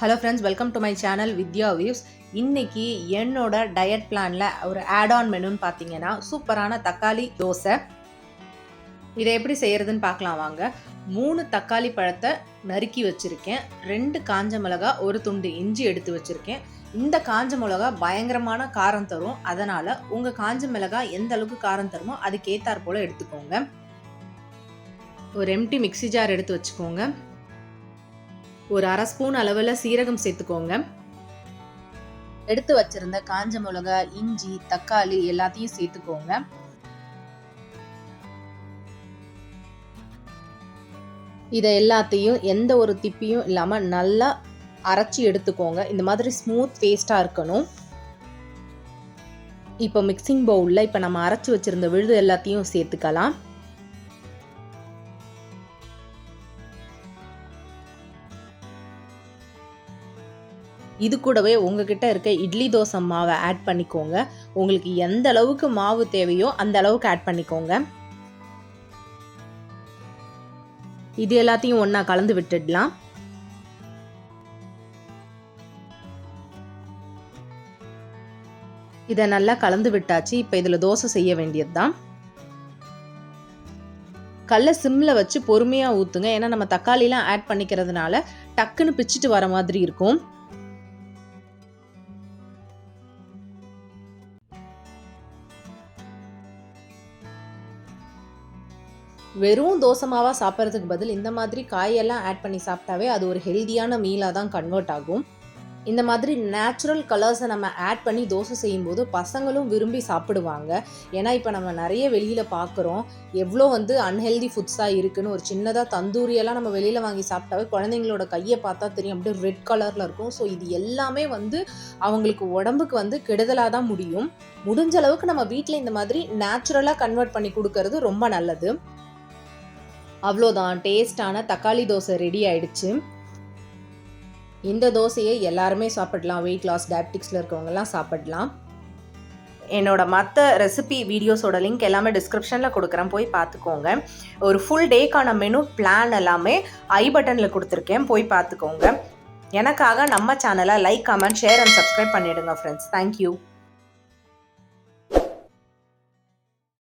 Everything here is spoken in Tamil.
Hello friends welcome to my channel Vidya views இன்றைக்கி என்னோட டயட் பிளானில் ஒரு ஆட் ஆன் மெனுன்னு பார்த்தீங்கன்னா சூப்பரான தக்காளி தோசை. இதை எப்படி செய்கிறதுன்னு பார்க்கலாம் வாங்க. மூணு தக்காளி பழத்தை நறுக்கி வச்சுருக்கேன். ரெண்டு காஞ்ச மிளகா ஒரு துண்டு இஞ்சி எடுத்து வச்சுருக்கேன். இந்த காஞ்ச மிளகா பயங்கரமான காரம் தரும். அதனால் உங்கள் காஞ்ச மிளகா எந்த அளவுக்கு காரம் தருமோ அதுக்கேத்தாற் போல் எடுத்துக்கோங்க. ஒரு எம்டி மிக்ஸி ஜார் எடுத்து வச்சுக்கோங்க. ஒரு அரை ஸ்பூன் அளவில் சீரகம் சேர்த்துக்கோங்க. எடுத்து வச்சிருந்த காஞ்ச மிளகா இஞ்சி தக்காளி எல்லாத்தையும் சேர்த்துக்கோங்க. இதை எல்லாத்தையும் எந்த ஒரு திப்பியும் இல்லாமல் நல்லா அரைச்சி எடுத்துக்கோங்க. இந்த மாதிரி ஸ்மூத் பேஸ்ட்டாக இருக்கணும். இப்போ மிக்சிங் பவுலில் இப்போ நம்ம அரைச்சி வச்சிருந்த விழுது எல்லாத்தையும் சேர்த்துக்கலாம். இது கூடவே உங்ககிட்ட இருக்க இட்லி தோசை மாவை ஆட் பண்ணிக்கோங்க. உங்களுக்கு எந்த அளவுக்கு மாவு தேவையோ அந்த அளவுக்கு ஆட் பண்ணிக்கோங்க. இது எல்லாத்தையும் ஒன்றா கலந்து விட்டுடலாம். இதை நல்லா கலந்து விட்டாச்சு. இப்போ இதில் தோசை செய்ய வேண்டியது தான் கல்லை சிம்மில் வச்சு பொறுமையாக ஊற்றுங்க ஏன்னா நம்ம தக்காளிலாம் ஆட் பண்ணிக்கிறதுனால டக்குன்னு பிச்சுட்டு வர மாதிரி இருக்கும். வெறும் தோசை மாவாக சாப்பிட்றதுக்கு பதில் இந்த மாதிரி காயெல்லாம் ஆட் பண்ணி சாப்பிட்டாவே அது ஒரு ஹெல்தியான மீலாக தான் கன்வெர்ட் ஆகும். இந்த மாதிரி நேச்சுரல் கலர்ஸை நம்ம ஆட் பண்ணி தோசை செய்யும்போது பசங்களும் விரும்பி சாப்பிடுவாங்க. ஏன்னா இப்போ நம்ம நிறைய வெளியில் பார்க்குறோம் எவ்வளோ வந்து அன்ஹெல்தி ஃபுட்ஸாக இருக்குன்னு ஒரு சின்னதாக தந்தூரியெல்லாம் நம்ம வெளியில் வாங்கி சாப்பிட்டாவே குழந்தைங்களோட கையை பார்த்தா தெரியும். அப்படியே ரெட் கலரில் இருக்கும். ஸோ இது எல்லாமே வந்து அவங்களுக்கு உடம்புக்கு வந்து கெடுதலாக தான் முடியும். முடிஞ்ச அளவுக்கு நம்ம வீட்டில் இந்த மாதிரி நேச்சுரலாக கன்வெர்ட் பண்ணி கொடுக்கறது ரொம்ப நல்லது. அவ்வளோதான் டேஸ்டான தக்காளி தோசை ரெடி ஆயிடுச்சு. இந்த தோசையை எல்லாருமே சாப்பிடலாம் வெயிட் லாஸ் டயபெட்டிக்ஸில் இருக்கவங்கலாம் சாப்பிடலாம். என்னோட மற்ற ரெசிபி வீடியோஸோட லிங்க் எல்லாமே டிஸ்கிரிப்ஷனில் கொடுக்குறேன் போய் பார்த்துக்கோங்க. ஒரு ஃபுல் டேக்கான மெனு பிளான் எல்லாமே ஐ பட்டனில் கொடுத்துருக்கேன் போய் பார்த்துக்கோங்க. எனக்காக நம்ம சேனலை like comment share and subscribe பண்ணிவிடுங்க ஃப்ரெண்ட்ஸ் தேங்க்யூ